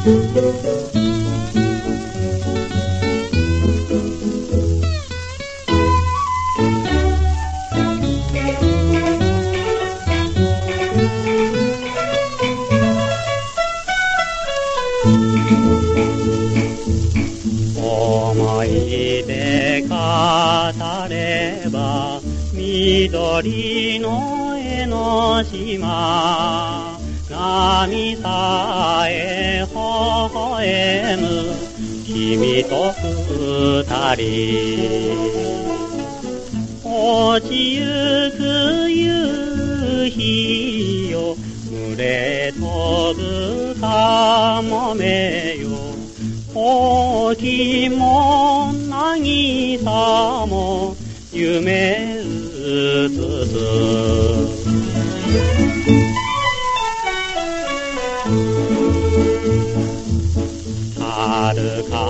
思い出語れば緑の江の島。波さえ微笑む君と二人。落ちゆく夕日よ群れ飛ぶかもめよ。時も渚も夢うつつ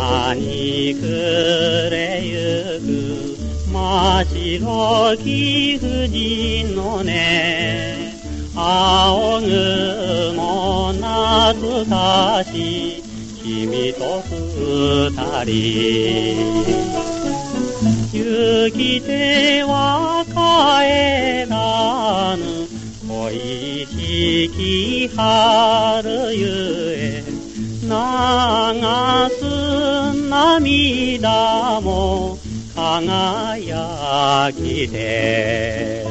遥かに暮れゆく真っ白き富士のね青雲懐かし君と二人。雪では帰らぬ恋しき春ゆえ流す涙も輝きて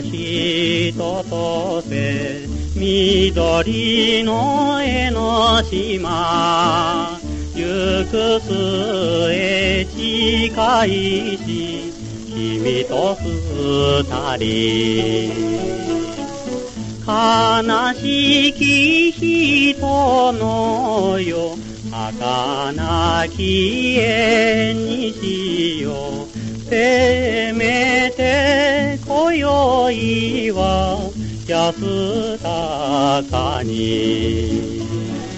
人とせ緑の江の島行く末近いし君と二人。悲しき人のよ儚き縁にしよう。せめて今恋は安らかに。